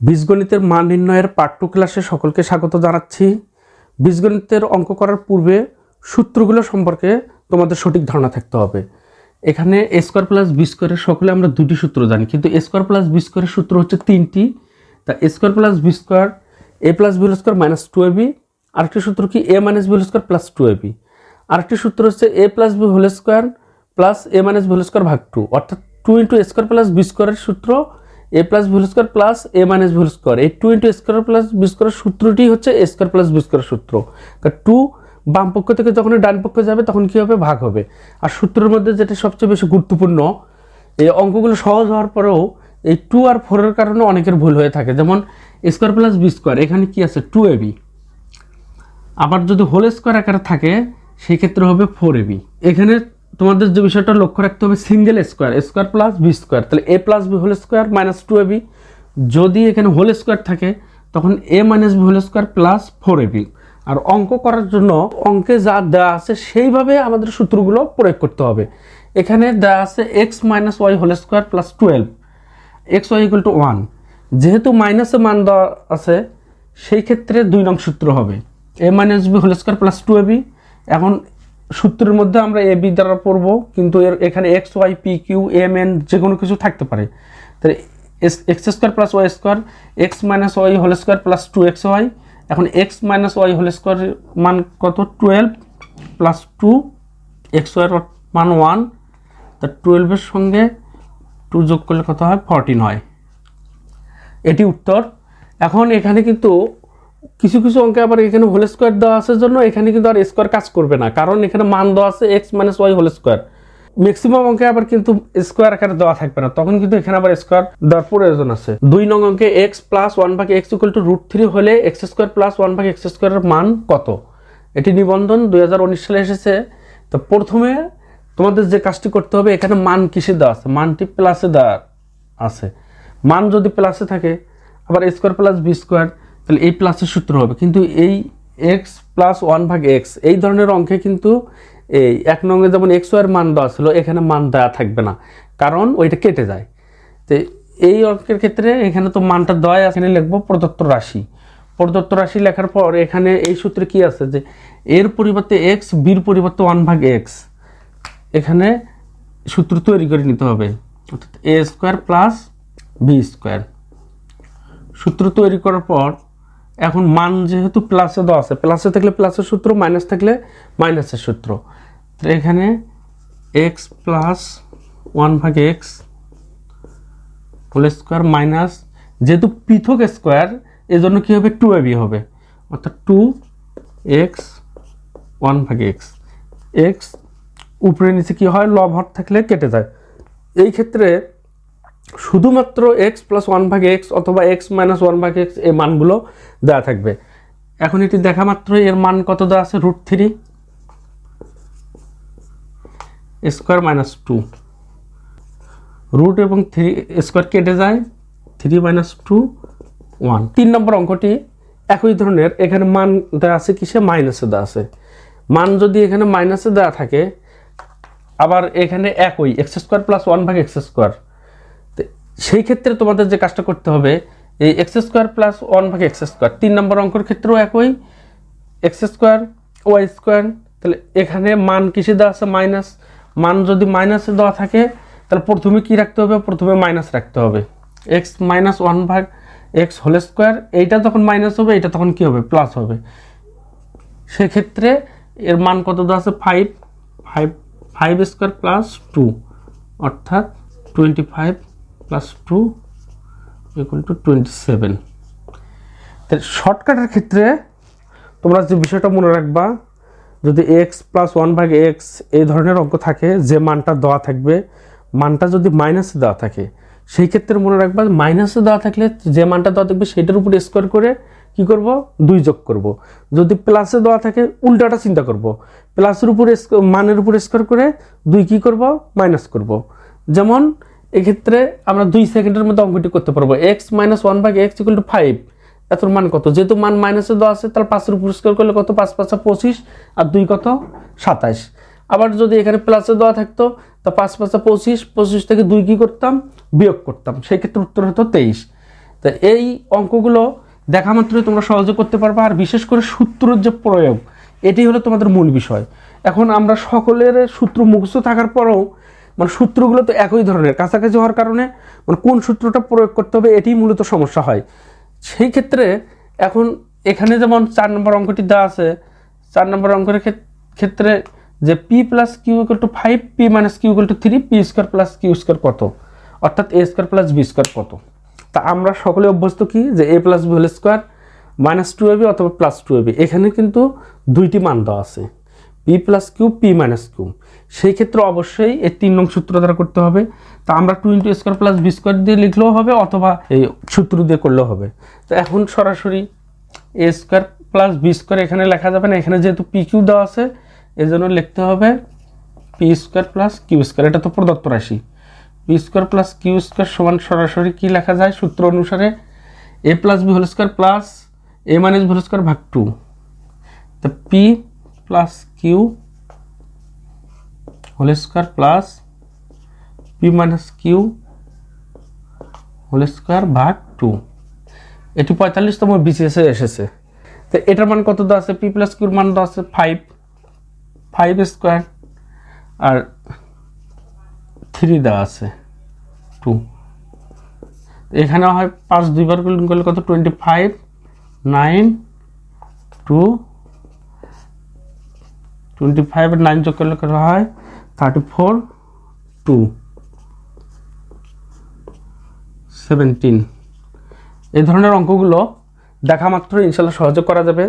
বীজগণিতের মান নির্ণয়ের টু ক্লাসে সকলকে স্বাগত জানাচ্ছি। বীজগণিতের অঙ্ক করার পূর্বে সূত্রগুলো সম্পর্কে তোমাদের সঠিক ধারণা থাকতে হবে। এখানে এ স্কোয়ার প্লাস বি স্কোয়ারের সকলে আমরা দুটি সূত্র জানি, কিন্তু স্কোয়ার প্লাস বি স্কোয়ারের সূত্র হচ্ছে তিনটি। তা square plus b square a plus b square minus two a b আরেকটি সূত্র কি a minus b square plus two a b আরেকটি সূত্র হচ্ছে a plus b whole square plus a minus b square ভাগ টু অর্থাৎ two into a square plus b স্কোয়ারের সূত্র a plus b square plus a minus b square এই two into square plus b স্কোয়ারের সূত্রটি হচ্ছে square plus B স্কোয়ারের সূত্র। টু বাম পক্ষ থেকে যখন ডান পক্ষে যাবে, তখন কী হবে? ভাগ হবে। আর সূত্রের মধ্যে যেটা সবচেয়ে বেশি গুরুত্বপূর্ণ, এই অঙ্কগুলো সহজ হওয়ার পরেও এই টু আর ফোরের কারণে অনেকের ভুল হয়ে থাকে। যেমন স্কোয়ার প্লাস বি স্কোয়ার এখানে কি আছে? টু এ বি আবার যদি হোল স্কোয়ার আকারে থাকে সেই ক্ষেত্রে হবে ফোর এবি এখানে তোমাদের যে বিষয়টা লক্ষ্য রাখতে হবে single square square plus b square তাহলে a plus b whole square minus two ab যদি এখানে হোল স্কোয়ার থাকে, তখন a minus b whole square plus four ab আর অঙ্ক করার জন্য অঙ্কে যা দেওয়া আছে, সেইভাবে আমাদের সূত্রগুলো প্রয়োগ করতে হবে। এখানে দেওয়া আছে x minus y whole square plus twelve x y equal to one যেহেতু মাইনাসে মান দেওয়া আছে, সেই ক্ষেত্রে দুই নং সূত্র হবে। A minus b whole square plus two ab এখন সূত্রের মধ্যে আমরা এ বি দ্বারা পড়ব, কিন্তু এর এখানে x y p q m n যে কোনো কিছু থাকতে পারে। তাহলে x square plus y square x minus y whole square plus two x y এখন x minus y whole square মান কত? টুয়েলভ প্লাস টু এক্স ওয়াইয়ের মান ওয়ান তা টুয়েলভের সঙ্গে টু যোগ করলে কত হয়? ফরটিন হয়। এটি উত্তর। এখন এখানে কিন্তু কিছু কিছু অঙ্কে আবার এখানে হোল স্কোয়ার দেওয়া আছে জন্য এখানে কিন্তু আর স্কোয়ার কাজ করবে না। কারণ এখানে মান দেওয়া আছে x minus y whole square maximum অঙ্কে আবার কিন্তু স্কোয়ার আকারে দেওয়া থাকবে না। তখন কিন্তু এখানে আবার স্কোয়ার দেওয়ার প্রয়োজন আছে। দুই নং অঙ্কে এক্স প্লাস ওয়ান ভাগে x equal to root three হলে এক্স স্কোয়ার প্লাস ওয়ান ভাগে এক্স স্কোয়ারের মান কত? এটি নিবন্ধন দুই হাজার উনিশ সালে এসেছে। তো প্রথমে তোমাদের যে কাজটি করতে হবে, এখানে মান কিসে দেওয়া আছে? মানটি প্লাসে দেওয়া আছে। মান যদি প্লাসে থাকে, আবার স্কোয়ার প্লাস বি স্কোয়ার তাহলে এই প্লাসের সূত্র হবে। কিন্তু এই এক্স প্লাস ওয়ান ভাগ এক্স এই ধরনের অঙ্কে কিন্তু এই এক নঙ্গে যেমন এক্স ওয়ার মান দেওয়া ছিল, এখানে মান দেওয়া থাকবে না। কারণ ওইটা কেটে যায়। তো এই অঙ্কের ক্ষেত্রে এখানে তো মানটা দেওয়া এখানে লিখব প্রদত্ত রাশি। প্রদত্ত রাশি লেখার পর এখানে এই সূত্রে কি আছে যে এর পরিবর্তে এক্স বির পরিবর্তে ওয়ান ভাগ এক্স এখানে সূত্র তৈরি করে নিতে হবে। অর্থাৎ a square plus b square সূত্র তৈরি করার পর এখন মান যেহেতু প্লাসে দেওয়া আছে প্লাসে থাকলে প্লাসের সূত্র মাইনাস থাকলে মাইনাসের সূত্র। এখানে এক্স প্লাস ওয়ান ভাগ এক্স হোল স্কোয়ার মাইনাস যেহেতু পৃথক স্কোয়ার এজন্য কী হবে? টু এবি হবে। অর্থাৎ টু এক্স ওয়ান ভাগ এক্স এক্স উপরে নিচে কী হয়? লব হট থাকলে কেটে যায়। এই ক্ষেত্রে শুধুমাত্র এক্স প্লাস ওয়ান ভাগ এক্স অথবা এক্স মাইনাস ওয়ান ভাগ এক্স এই মানগুলো দেওয়া থাকবে। এখন এটি দেখা মাত্র এর মান কত দেওয়া আছে? Root three square minus two root এবং থ্রি স্কোয়ার কেটে যায় থ্রি মাইনাস টু ওয়ান তিন নম্বর অঙ্কটি একই ধরনের, এখানে মান দেওয়া আছে কিসে? মাইনাসে দেওয়া আছে। মান যদি এখানে মাইনাসে দেওয়া থাকে, আবার এখানে একই এক্স স্কোয়ার প্লাস ওয়ান ভাগ এক্স স্কোয়ার সেই ক্ষেত্রে তোমাদের যে কাজটা করতে হবে, এই এক্স স্কোয়ার প্লাস ওয়ান ভাগ এক্স স্কোয়ার তিন নম্বর অঙ্কের ক্ষেত্রেও একই এক্স স্কোয়ার ওয়াই স্কোয়ার তাহলে এখানে মান কিসে দেওয়া আছে? মাইনাস মান যদি মাইনাসে দেওয়া থাকে, তাহলে প্রথমে কি রাখতে হবে? প্রথমে মাইনাস রাখতে হবে। এক্স মাইনাস ওয়ান ভাগ এক্স হোল স্কোয়ার এইটা যখন মাইনাস হবে এটা তখন কি হবে? প্লাস হবে। সেক্ষেত্রে এর মান কত দেওয়া আছে? Five five five square plus two অর্থাৎ twenty five plus two equal to twenty seven তাহলে শর্টকাটের ক্ষেত্রে তোমরা যে বিষয়টা মনে রাখবা, যদি এক্স প্লাস ওয়ান ভাগ এক্স এই ধরনের অঙ্ক থাকে, যে মানটা দেওয়া থাকবে, মানটা যদি মাইনাসে দেওয়া থাকে, সেই ক্ষেত্রে মনে রাখবা মাইনাসে দেওয়া থাকলে যে মানটা দেওয়া থাকবে সেটার উপর স্কোয়ার করে কি করব? দুই যোগ করব। যদি প্লাসে দেওয়া থাকে, উল্টাটা চিন্তা করব। প্লাসের উপর মানের উপর স্কোয়ার করে দুই কি করব? মাইনাস করব। যেমন এক্ষেত্রে আমরা দুই সেকেন্ডের মধ্যে অঙ্কটি করতে পারব। এক্স মাইনাস ওয়ান ভাগ এক্স ইকুয়াল টু ফাইভ এত মান কত? যেহেতু মান মাইনাসে দেওয়া আছে, তাহলে পাঁচের উপর স্কোয়ার করলে কত? পাঁচ, পাঁচা পঁচিশ, আর দুই কত? সাতাশ। আবার যদি এখানে প্লাসে দেওয়া থাকতো, তা পাঁচ, পাঁচা পঁচিশ পঁচিশ থেকে দুই কী করতাম? বিয়োগ করতাম। সেই ক্ষেত্রে উত্তর হতো তেইশ। তো এই অঙ্কগুলো দেখা মাত্রই তোমরা সহজে করতে পারবে, আর বিশেষ করে সূত্রের যে প্রয়োগ, এটি হলো তোমাদের মূল বিষয়। এখন আমরা সকলের সূত্র মুখস্থ থাকার পরেও মানে সূত্রগুলো তো একই ধরনের, কাছাকাছি হওয়ার কারণে মানে কোন সূত্রটা প্রয়োগ করতে হবে এটি মূলত সমস্যা হয়। সেই ক্ষেত্রে এখন এখানে যেমন চার নম্বর অঙ্কটি দেওয়া আছে, চার নম্বর অঙ্কের ক্ষেত- ক্ষেত্রে যে p plus q equal to five p minus q equal to three p square plus q square কত? অর্থাৎ a square plus b square কত? তা আমরা সকলে অভ্যস্ত কি যে a plus b whole square minus two ab অথবা প্লাস টু এবি এখানে কিন্তু দুইটি মান দেওয়া আছে p plus q p minus q সেই ক্ষেত্রে অবশ্যই এই তিন নং সূত্র দ্বারা করতে হবে। তা আমরা two into square plus b square দিয়ে লিখলেও হবে অথবা এই সূত্র দিয়ে করলেও হবে। তো এখন সরাসরি a square plus b square এখানে লেখা যাবে না। এখানে যেহেতু পি কিউ দেওয়া আছে এই জন্য লিখতে হবে p square plus q square এটা তো প্রদত্ত রাশি। P square plus q square সমান সরাসরি কী লেখা যায়? সূত্র অনুসারে a plus b whole square plus a minus whole square ভাগ টু তো p plus q whole square plus p minus q whole square ভাগ টু। এটি পঁয়তাল্লিশতম বিসিএসে এসেছে। তো এটার মান কত দেওয়া আছে? পি প্লাস কিউর মান দেওয়া আছে ফাইভ ফাইভ স্কোয়ার আর থ্রি দেওয়া আছে টু এখানে হয় পাঁচ দুইবার গুণ করলে কত? Twenty five nine two twenty five nine যোগ করলে কত হয়? থার্টি ফোর টু সেভেন্টিন এই ধরনের অঙ্কগুলো দেখা মাত্র ইনশাল্লাহ সহযোগ করা যাবে।